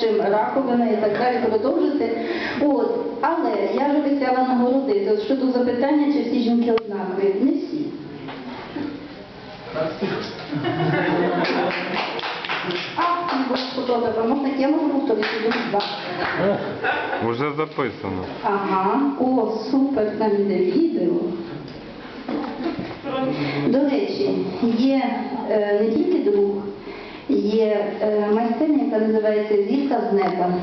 чим раковина і так далі продовжити. От. Але я ж обіцяла нагородити. Щодо запитання, чи всі жінки однакові. Не всі. А, не було фотографа. Можна я можу повторити два. Уже записано. Ага, о, супер, там іде відео. До речі, є е, не тільки друг, є е, майстерня, яка називається Зірка з неба.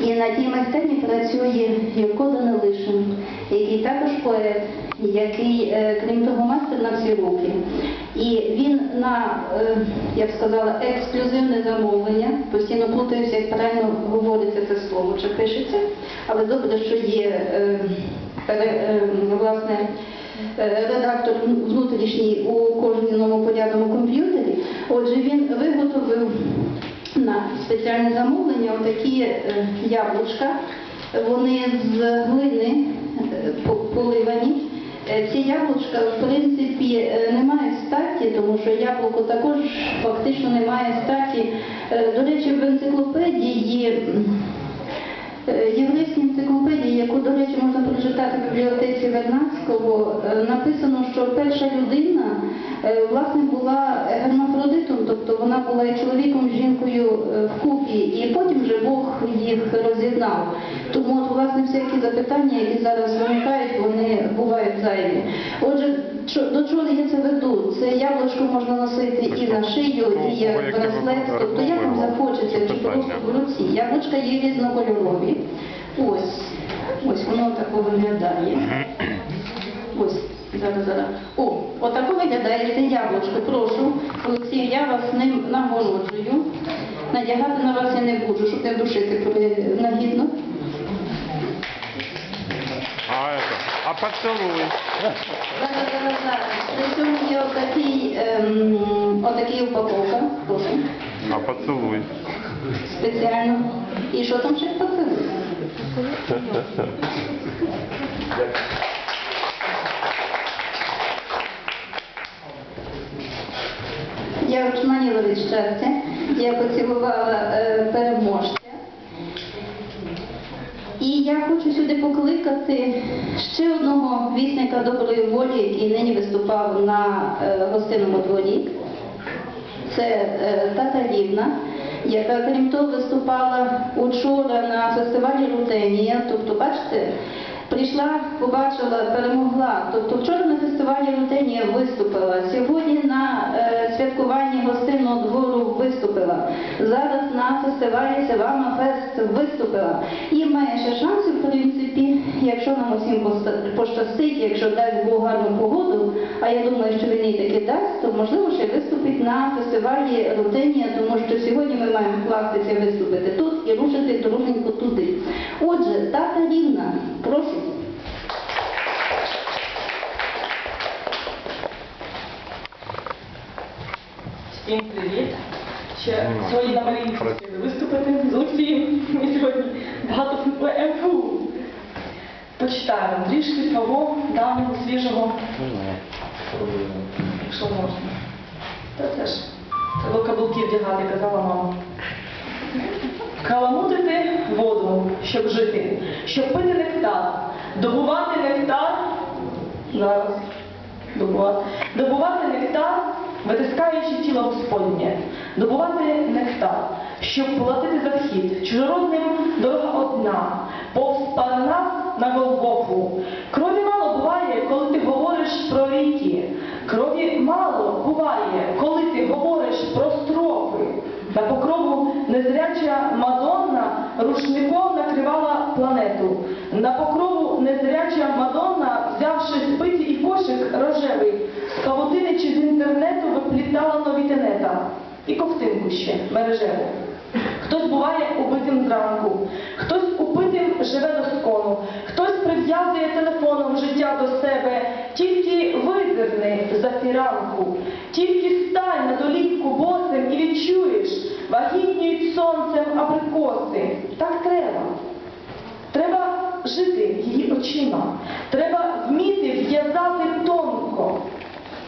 І на тій майстерні працює Юрко Данилишин, який також поет, який, е, крім того, мастер на всі руки. І він на, е, я б сказала, ексклюзивне замовлення, постійно плутаюся, як правильно говориться це слово, чи пишеться, але добре, що є власне редактор внутрішній у кожному порядному комп'ютері. Отже, він виготовив на спеціальне замовлення отакі е, яблучка. Вони з глини е, поливані. Е, Ці яблучка, в принципі, е, не мають статі, тому що яблуко також фактично не має статі. Е, До речі, в енциклопедії Е, Єврейській енциклопедії, яку, до речі, можна прочитати в бібліотеці Вернадського, е, написано, що перша людина е, власне була гермафродитом, тобто вона була і чоловіком, і жінкою е, вкупі, і потім вже Бог їх роз'єднав. Тому от, власне всякі запитання, які зараз виникають, вони бувають зайві. Отже, до чого я це веду? Це яблучко можна носити і на шию, і як браслет, тобто як вам захочеться, чи просто в руці. Яблучка є різнокольорові. Ось, ось воно тако виглядає. Ось, зараз, зараз. О, отако виглядає це яблучко. Прошу, Олексій, я вас ним нагороджую. Надягати на вас я не буду, щоб не душити при- нагідно. А это, а. Зараз, зараз, зараз. Цьому є отакий, ем, отакий упаковка. Прошу. А поцелуй. Спеціально. І що там ще поцілуй? Я очманіла від щастя. Я поцілувала е, переможця. Я хочу сюди покликати ще одного вісника доброї волі, який нині виступав на е, гостинному дворі. Це е, Тата Лівна, яка крім того виступала учора на фестивалі Рутенія. Тобто, бачите, прийшла, побачила, перемогла. Тобто вчора на фестивалі Рутенія виступила, сьогодні на е, святкуванні гостинного двору виступила. Зараз на фестивалі Севама Фест виступила. І має ще шанси, в принципі, якщо нам усім пощастить, якщо дасть Бог гарну погоду, а я думаю, що він їй таки дасть, то можливо ще виступить на фестивалі Рутенія, тому що сьогодні ми маємо вкластися виступити тут і рушити дружненько туди. Отже, тата рівна, прошу. Всім привіт! Ще сьогодні на Маріїнці хотіли виступити з Олексієм. Ми сьогодні багато ФПФУ. Почитаємо трішки свого давнього, свіжого, якщо можна. Та теж треба каблуки вдягати, казала мама. Каламутити воду, щоб жити, щоб пити нектар, добувати нектар зараз добувати. Добувати нектар, витискаючи тіло Господнє, добувати нектар, щоб платити за вхід, чужородним дорога одна, повз парнас на Голгофу. Крові мало буває, коли ти говориш про ріки. Крові мало буває, коли ти говориш про строфи. На покрову незряча Мадонна рушником накривала планету. На покрову незряча Мадонна, взявши спиці і кошик рожевий, з павутини чи з інтернету виплітала нові тенета. І ковтинку ще мережеву. Хтось буває убитим зранку, хтось убитим живе до скону, хтось прив'язує телефоном життя до себе, тільки визирни за фіранку, тільки стань на долівку босим і відчуєш, вагітнюють сонцем абрикоси. Так треба. Треба жити її очима. Треба вміти в'язати.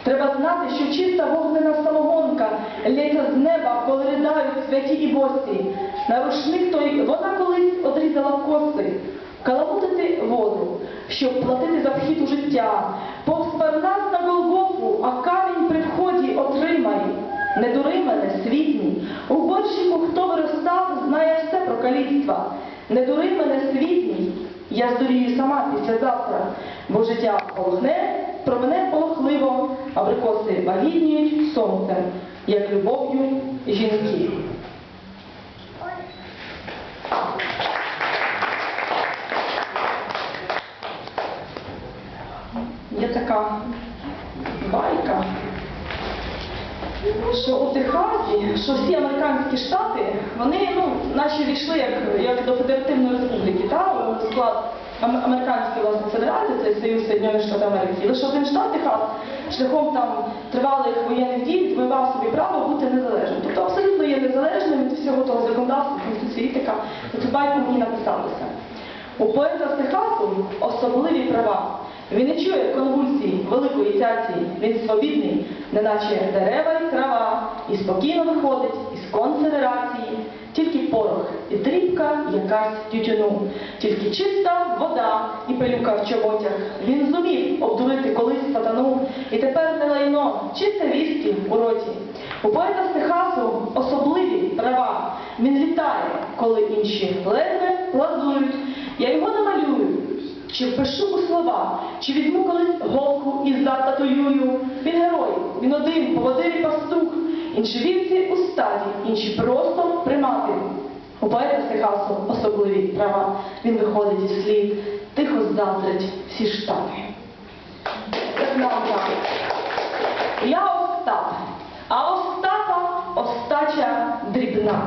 Треба знати, що чиста вогнена самогонка лється з неба, коли ридають святі і босі. На рушник той вона колись одрізала коси, каламутити воду, щоб платити за вхід у життя. Повз нас на Голгофу, а камінь при вході отримай. Не дури мене, світній. У борщику, хто виростав, знає все про каліцтва. Не дури мене, світній. Я здурію сама післязавтра, бо життя полохне, про мене полохливо, абрикоси вагітніють сонцем, як любов'ю жінки. Є така байка, що у Техасі, що всі американські штати, вони ну, наші війшли як, як до Федеративної Республіки, та, склад Ам- американської власне федерації, це Союз Соєднаних Штатів Америки. Лише один штат Техас шляхом там тривалих воєнних дій відвоював собі право бути незалежним. Тобто абсолютно є незалежним від всього того законодавства, конституції така. Цю байку мені написалося. У поета з Техасу особливі права. Він не чує конвульсій великої тяції. Він свобідний, неначе дерева і трава, і спокійно виходить із конфедерації. Тільки порох і дрібка якась тютюну, тільки чиста вода і пилюка в чоботях. Він зумів обдурити колись сатану, і тепер не лайно, чисте віскі у роті. У поета з Техасу особливі права. Він літає, коли інші ледве плазують. Я його намалюю, чи впишу у слова, чи візьму колись голку і зататуюю. Він герой, він один, поводир і пастух, інші вівці у стаді, інші просто примати. У поета з особливі права. Він виходить із слід, тихо заздрить всі так. Я Остап, а Остапа остача дрібна.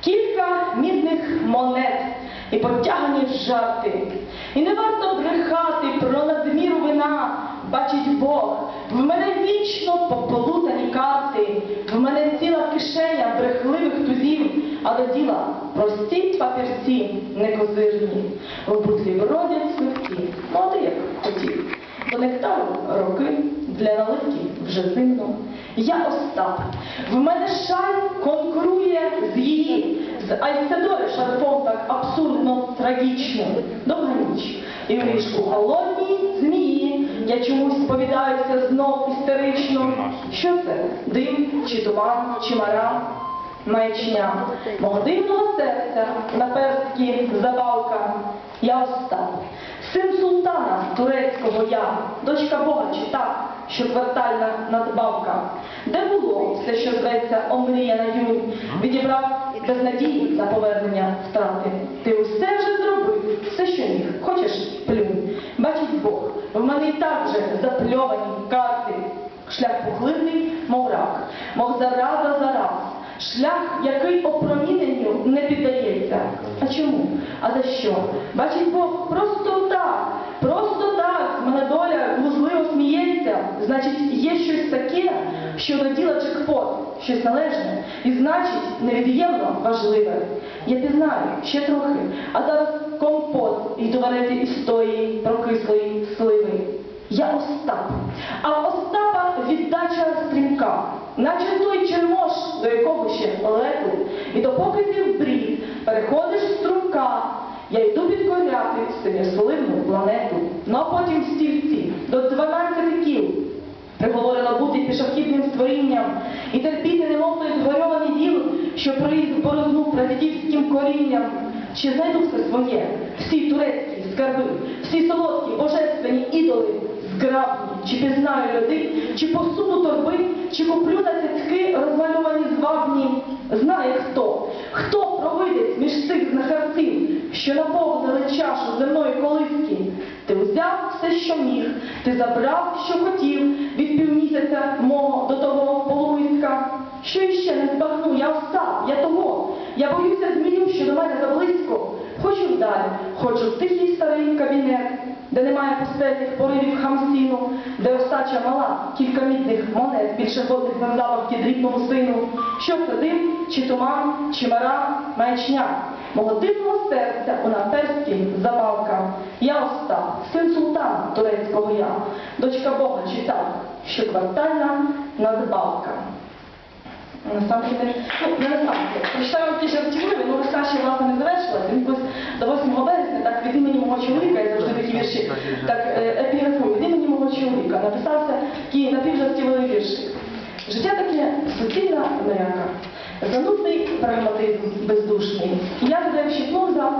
Кілька мідних монет і потягані жарти. І не варто брехати про надміру вина, бачить Бог. В мене вічно поплутані карти, тузів, а до діла прості папірці некозирні. В бутлі бродять сливки, ну а як хотів. До нектару роки, для наливки вже зимно. Я Остап. В мене шаль конкурує з її, з Айседори шарфом так абсурдно трагічно. Довга ніч. І в ліжку холодній змії. Я чомусь сповідаюся знов істерично. Що це? Дим, чи туман, чи мара? Маячня мого дивного серця на персткі забавка. Я Остап, син султана турецького я, дочка Бога чи так, що квартальна надбавка. Де було все, що зветься омріяна юнь, відібрав без надії на повернення втрати. Ти усе вже зробив, все, що міг, хочеш плюнь. Бачить Бог, в мене і так вже запльовані карти. Шлях пухливий, мов рак, мов зараза зараз. Шлях, який опроміненню не піддається. А чому? А за що? Бачить Бог, просто так, просто так, мене доля глузливо сміється. Значить, є щось таке, що до діла джекпот, щось належне, і значить, невід'ємно важливе. Я пізнаю ще трохи, а зараз компот йду варити історії про кислої сливи. Я Остап, а Остапа віддача стрімка, наче той чермош, до якого ще лету, і допоки ти в брід переходиш струмка, я йду підкоряти синьосливну планету, ну а потім стільці до 12 кіл. Приговорила бути пішохідним створінням і терпіти немов той згорьований діл, що проїзд борозну прадідівським корінням. Чи знайду все своє, всі турецькі скарби, всі солодкі божественні ідоли, зграбні, чи пізнаю люди, чи посуну торби, чи куплю на цяцьки розмальовані звабні. Знає хто, хто провидець між цих знахарців, що наповнили чашу земної колиски. Ти взяв все, що міг, ти забрав, що хотів, від півмісяця мого до того полуиска. Що іще не збагну, я встав, я того. Я боюся змію, що до мене заблизько. Хочу вдаль, хочу в тихий старий кабінет. Де немає пустельних поривів хамсіну, де остача мала, кілька мідних монет, більше годних запахті дрібному сину. Що це дим, чи туман, чи мара, маячня. молодивного серця у наперстім забавка. Я Остап, син султана турецького я, дочка Бога читав, що квартальна надбавка. Насамперед, ну, не насамперед. Прочитаю ті жартівливі, ну ще власне не завершилася. Він колись до 8 березня, так від імені мого чоловіка, я завжди такі вірші, так е, епіграфую, від імені мого чоловіка написався такий напівжартівливий віршик. Життя таке суцільна мряка, занудний прагматизм бездушний. І я туди вщипнувся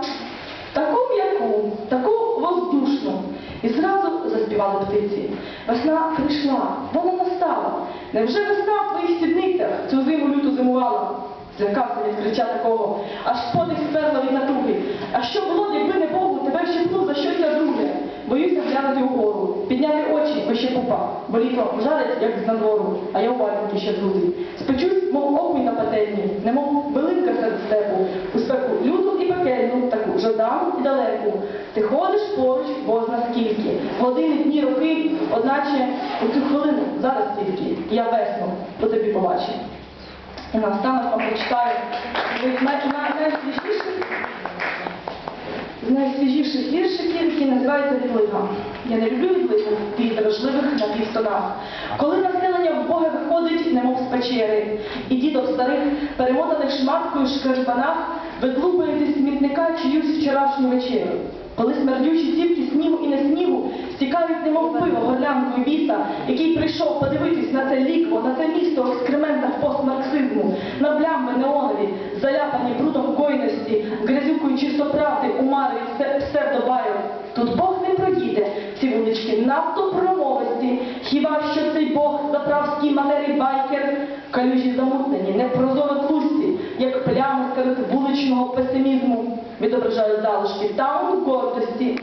таку м'яку, таку воздушну. І зразу заспівали птиці. Весна прийшла, вона настала. Невже весна в твоїх сідницях цю зиму люту зимувала? Злякався відкриття такого, аж подих сперла від натуги. А що було, якби не Богу, тебе вщипнув за щось я друге. Боюся глянути угору, підняти очі, вище пупа, бо літо жарить, як з надвору, а я у вальники ще друзі. Спечусь, мов окунь на пательні, немов билинка серед степу, у спеку люду і пекельну, таку жадану і далеку. Ти ходиш поруч, бозна скільки, години, дні, роки, одначе у цю хвилину, зараз тільки, я весну по тобі побачу. І наостанок вам прочитаю з най- най- найсвіжіших з найсвіжіших віршиків, які називаються відлига. Я не люблю відлигу від дражливих на півстонах. Коли населення в Бога виходить, немов з печери, і дідок старих, перемотаних шматкою шкарпанах, видлупує зі смітника чиюсь вчорашню вечерю. Коли смердючі цівки снігу і не снігу стікають немов пиво горлянкою біса, який прийшов подивитись на це лікво, на це місто в екскрементах постмарксизму, на блямби неонові, заляпані брудом койності, грязюкою чистоправди у мареві псе- псевдобайок. Тут Бог не проїде, ці вулички надто промовисті, хіба що цей Бог заправський материй байкер, калюжі замутнені, непрозоро тлусті, як плями серед вуличного песимізму, відображають залишки таун гордості,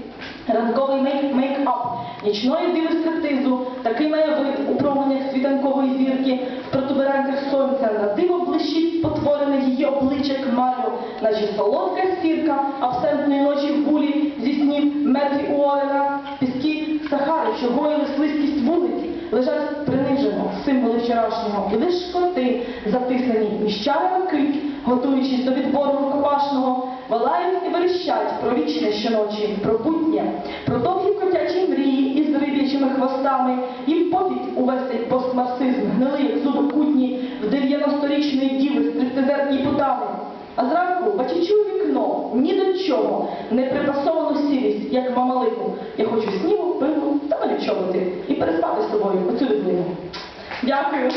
ранковий мейк- мейк-ап, нічної диви стриптизу, такий має вид у променях світанкової зірки, в протуберанцях сонця, на диво блищить спотворене її обличчя хмарю, наче солодка стірка абсентної ночі в булі зі снів мертві Уоррена, піски Сахари, що гоїли слизькість вулиць, лежать принижено символи вчорашнього, і лиш коти, затиснені міщарами кить, готуючись до відбору рукопашного, валають і верещать про вічне щоночі, про путнє, про довгі котячі мрії із риб'ячими хвостами, їм пофіг увесь цей постмарксизм, гнили, як зуби кутні, в 90-річної діви стриптизерні путани. А зранку бачачу вікно, ні до чого, неприпасовану сірість, як мамалику. Я хочу снігу, пиву та чоботи і переспати з тобою оцю відлигу. Дякую.